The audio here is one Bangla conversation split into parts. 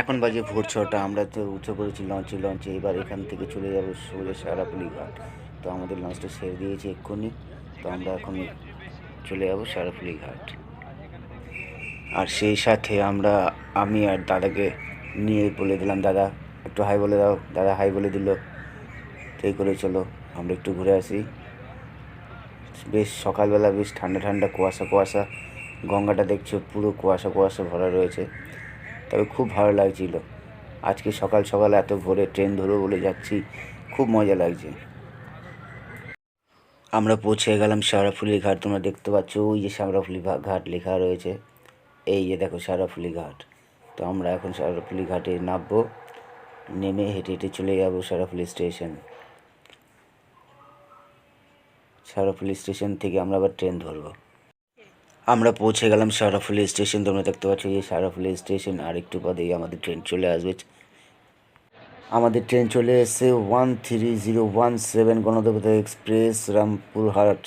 এখন বাজে ভোর ছটা, আমরা তো উঠে পড়েছি লঞ্চে লঞ্চে এবার এখান থেকে চলে যাব সোজা সারাপুলি ঘাট তো আমাদের লঞ্চটা ছেড়ে দিয়েছে এক্ষুনি, তো আমরা এখন চলে যাব সারাপুলি ঘাট আর সেই সাথে আমরা, আমি আর দাদাকে নিয়ে বলে দিলাম, দাদা, একটু হাই বলে দাও, দাদা হাই বলে দিল। তো এই করে চলো, আমরা একটু ঘুরে আসি। বেশ সকালবেলা বেশ ঠান্ডা ঠান্ডা কুয়াশা কুয়াশা, গঙ্গাটা দেখছ, পুরো কুয়াশা কুয়াশা ভরা রয়েছে। তবে খুব ভালো লাগছিল। আজকে সকাল সকাল এত ভোরে ট্রেন ধরবো বলে যাচ্ছি, খুব মজা লাগছে। আমরা পৌঁছে গেলাম শেওড়াফুলি ঘাট। তোমরা দেখতে পাচ্ছ ওই যে ভা- ঘাট লেখা রয়েছে। এই যে দেখো শেওড়াফুলি ঘাট। তো আমরা এখন শেওড়াফুলি ঘাটে নামবো। নেমে হেঁটে হেঁটে চলে যাব শেওড়াফুলি স্টেশন। শেওড়াফুলি স্টেশন থেকে আমরা আবার ট্রেন ধরবো। আমরা পৌঁছে গেলাম সারাফুলি স্টেশন। তোমরা দেখতে পাচ্ছ এই সারাফুলি স্টেশন আর একটু বাদেই আমাদের ট্রেন চলে আসবে। আমাদের ট্রেন চলে এসেছে one three zero one seven Ganadevata express, Rampurhat.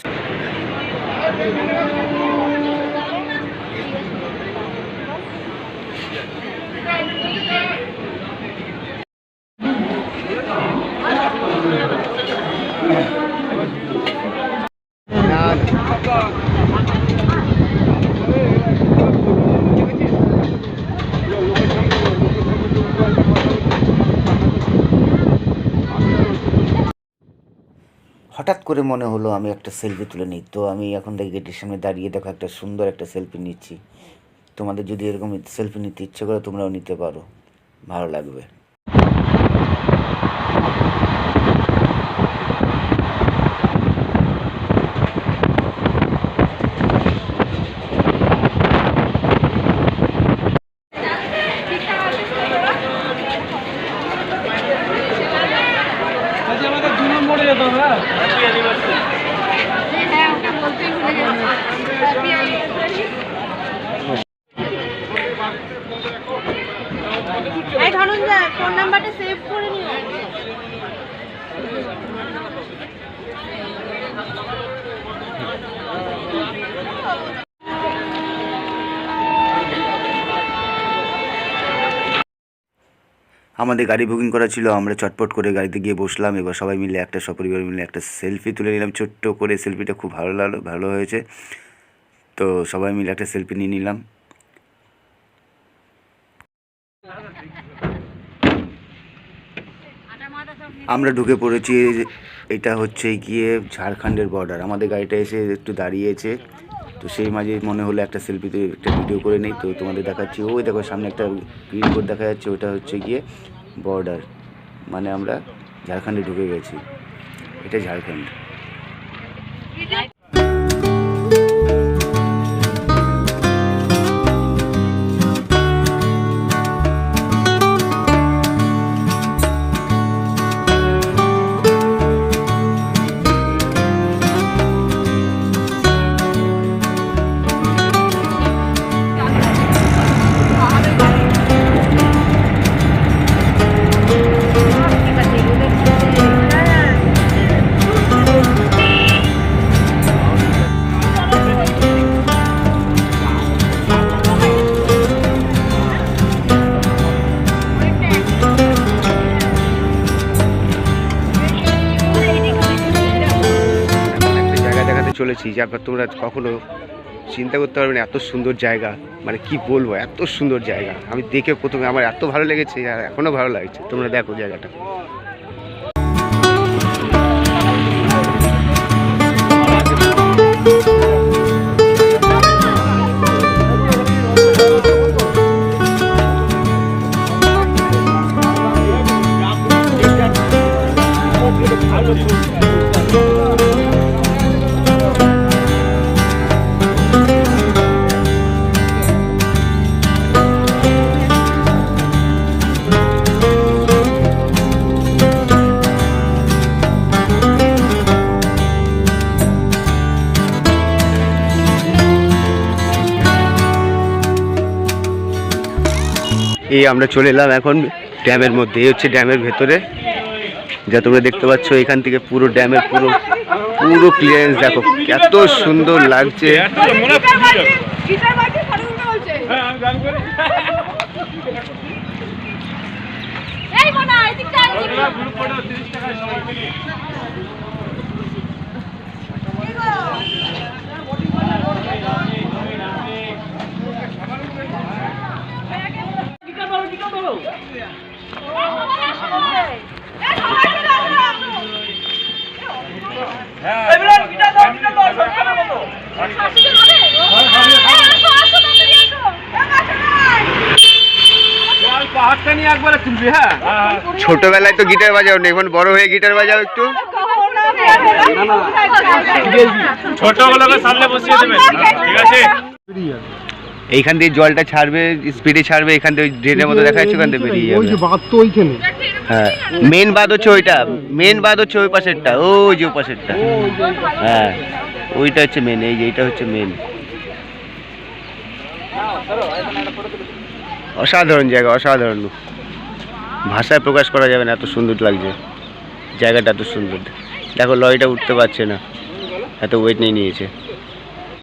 হঠাৎ করে মনে হলো আমি একটা সেলফি তুলে নিই। তো আমি এখন দেখি গেটের সামনে দাঁড়িয়ে দেখো একটা সুন্দর একটা সেলফি নিচ্ছি। তোমাদের যদি এরকম সেলফি নিতে ইচ্ছে করে তোমরাও নিতে পারো। ভালো লাগবে। আমাদের গাড়ি বুকিং করা ছিল, আমরা চটপট করে গাড়িতে গিয়ে বসলাম, এবার সবাই মিলে একটা সপরিবার মিলে একটা সেলফি তুলে নিলাম, ছোট্ট করে সেলফিটা খুব ভালো লাগল, ভালো হয়েছে। তো সবাই মিলে একটা সেলফি নিয়ে নিলাম। আমরা ঢুকে পড়েছি এটা হচ্ছে গিয়ে ঝাড়খণ্ডের বর্ডার আমাদের গাড়িটা এসে একটু দাঁড়িয়েছে। তো সেই মাঝে মনে হলো একটা সেলফিতে একটা ভিডিও করে নেই, তো তোমাদের দেখাচ্ছি। ওই দেখো, সামনে একটা গ্রিন বোর্ড দেখা যাচ্ছে, ওটা হচ্ছে গিয়ে বর্ডার মানে আমরা ঝাড়খণ্ডে ঢুকে গেছি। এটা ঝাড়খণ্ড। চলেছি, যা তোমরা কখনো চিন্তা করতে পারবে না, এত সুন্দর জায়গা। মানে কি বলব, এত সুন্দর জায়গা। আমি দেখে প্রথমে আমার এত ভালো লেগেছে, আর এখনও ভালো লাগছে। তোমরা দেখো জায়গাটা। এই আমরা চলে এলাম এখন ড্যামের মধ্যে। এই হচ্ছে ড্যামের ভেতরে। যা তোমরা দেখতে পাচ্ছ, এখান থেকে পুরো ড্যামের পুরো পুরো ক্লিয়ারেন্স দেখো। এত সুন্দর লাগছে। নিয়ে তুলবি হ্যাঁ? ছোটবেলায় তো গিটার বাজাও না এখন বড় হয়ে গিটার বাজাও একটু। সামনে বসিয়ে ঠিক আছে এইখান দিয়ে জলটা ছাড়বে স্পিডে ছাড়বে এখান থেকে ড্রেনের মতো দেখা যাচ্ছে, ওখান থেকে বেরিয়ে যাবে। ওই যে বাদ তো ওইখানে হ্যাঁ মেন বাদ হচ্ছে ওইটা মেন বাদ হচ্ছে ওই পাশেরটা, ওই যে ওই পাশেরটা। হ্যাঁ ওইটা হচ্ছে মেন এই যে এইটা হচ্ছে মেন অসাধারণ জায়গা, অসাধারণ। ভাষায় প্রকাশ করা যাবে না, এত সুন্দর লাগছে। জায়গাটা এত সুন্দর। দেখো, লরিটা উঠতে পারছে না। এত ওয়েট নিয়ে নিয়েছে।